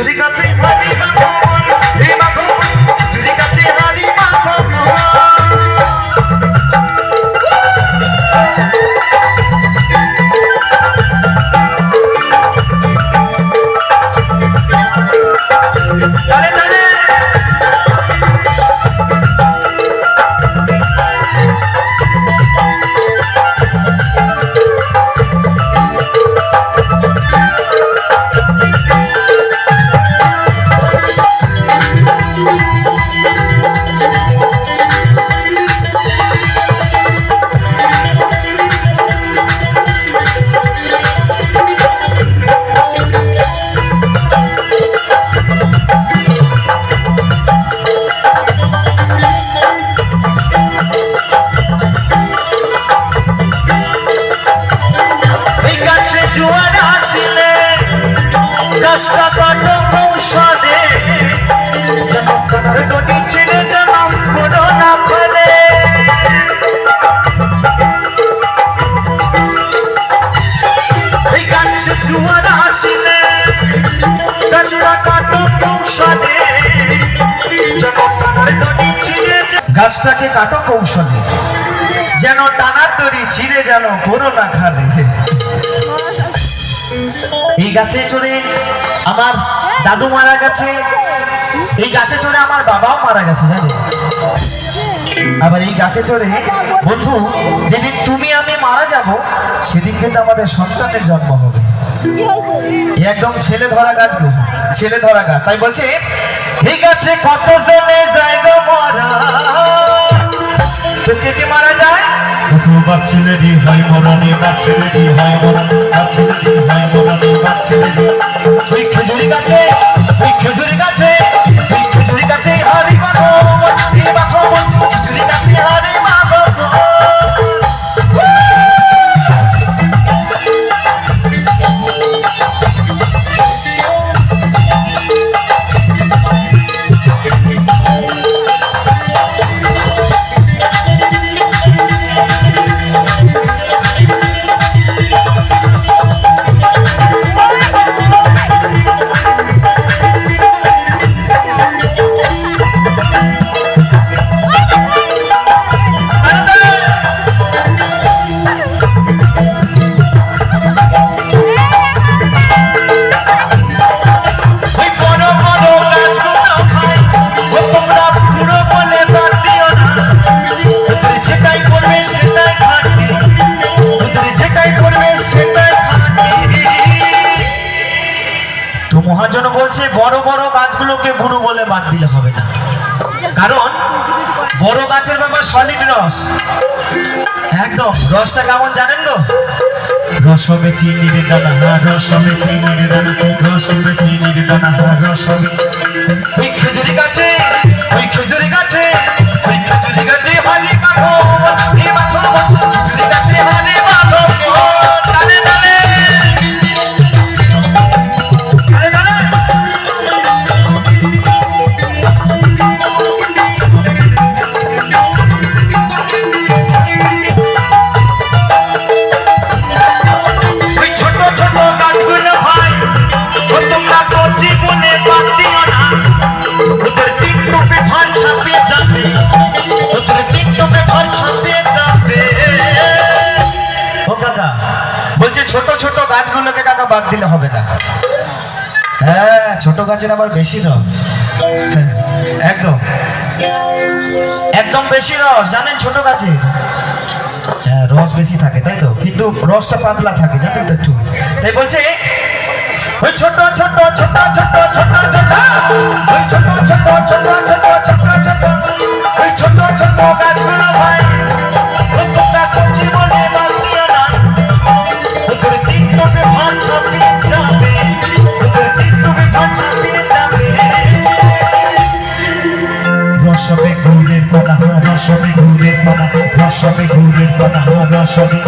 ছুরি কাটে গাছটাকে কাটো কৌশলে। যেন টানার দড়ি ছিঁড়ে যেন কোনো না খালে। এই গাছে চড়ে আমার হ্যাঁ। দাদু মারা গেছে। এই গাছে চড়ে আমার বাবাও মারা গেছে জানেন? আবার এই গাছে চড়ে বন্ধু যেদিন তুমি আমি মারা যাব সেদিন কিন্তু আমাদের সন্তানের জন্ম হবে। একদম ছেলে ধরা গাছ গো ছেলে ধরা গাছ। তাই বলছে ঠিক আছে কত জনে যায় গো মরা? তো কে মারা যায়? কত হয় হয় হয় ওই খেজুরি গাছে ওই খেজুরি গাছে। মহাজন বড় বড় গাছগুলোকে বুড়ো বলে বাদ দিলে হবে না। কারণ বড় গাছের ব্যাপার সলিড রস। একদম, রসটা কেমন জানেন গো? রসমে চিনির দানা হা চিনি দানা রসবে চিনির দানা হা রসবে গাছগুলোকে কাকা বাদ দিলে হবে না হ্যাঁ ছোট গাছের আবার বেশি রস হ্যাঁ, একদম একদম বেশি রস জানেন ছোট হ্যাঁ রস বেশি থাকে তাই তো কিন্তু রসটা পাতলা থাকে জানেন তো একটু তাই বলছে ওই ছোট ছোট ছোট ছোট ছোট ছোট ওই ছোট ছোট ছোট ছোট ছোট ছোট ওই ছোট ছোট গাছগুলো ভাই সবে ঘুরবে তো না হোক সবে